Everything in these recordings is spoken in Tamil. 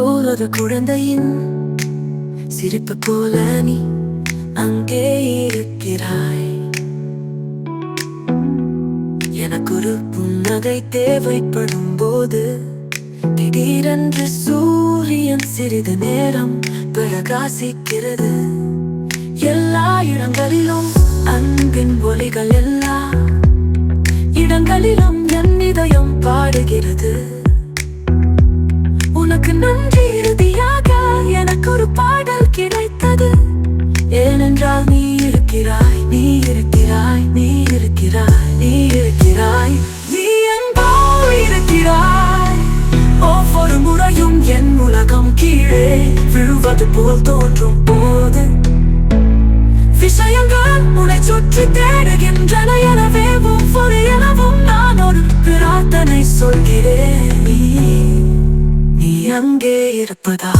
ஒரு குழந்தையின் சிரிப்பு போல நீ அங்கே இருக்கிறாய். எனக்கு ஒரு புன்னகை தேவைப்படும் போது திடீரென்று சூரியன் சிறிது நேரம் பிரகாசிக்கிறது. எல்லா இடங்களிலும் அன்பின் ஒலிகள் கீழே விழுவது போல் தோன்றும் போது. விஷயங்கள் உன்னை சுற்றி தேடுகின்றன எனவே ஒவ்வொரு எனவும் நான் ஒரு பிரார்த்தனை சொல்கிறேன். நீ அங்கே இருப்பதா?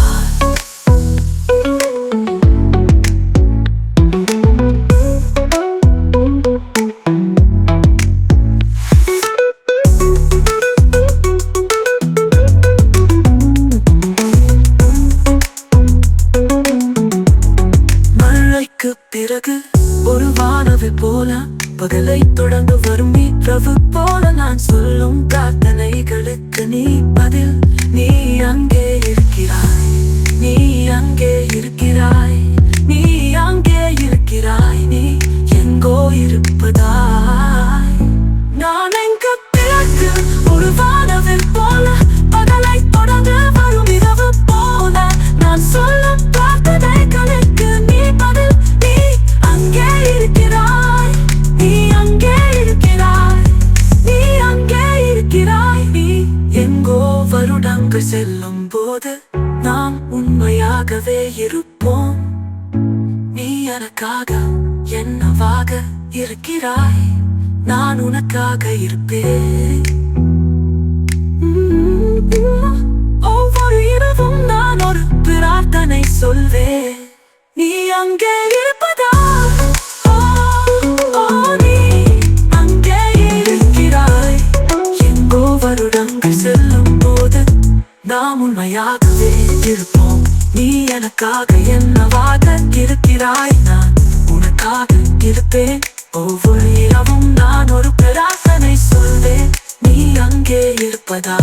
வானவை போல பகலை தொடர்ந்து வரும் இரவு போல நான் சொல்லும் பிரார்த்தனைகளுக்கு நீ பதில். நீ அங்கே இருக்கிறாய். நீ அங்கே இருக்கிறாய். நீ அங்கே இருக்கிறாய். நீ எங்கோ இருப்பது வருடங்கள் செல்லும் போது நாம் உண்மையாகவே இருப்போம். நீ எனக்காக என்னவாக இருக்கிறாய்? நான் உனக்காக இருப்பேன். ஒவ்வொரு இரவும் நான் ஒரு பிரார்த்தனை சொல்வேன். நீ அங்கே இருப்பதா? நீ அங்கே இருக்கிறாய். எங்கோ வருடங்கு செல்லும் நாம் உண்மையாகவே இருப்போம். நீ எனக்காக என்னவாக இருக்கிறாய் நான் உனக்காக இருப்பேன். ஒவ்வொரு இரவும் நான் ஒரு பிரார்த்தனை சொல்வேன். நீ அங்கே இருப்பதா?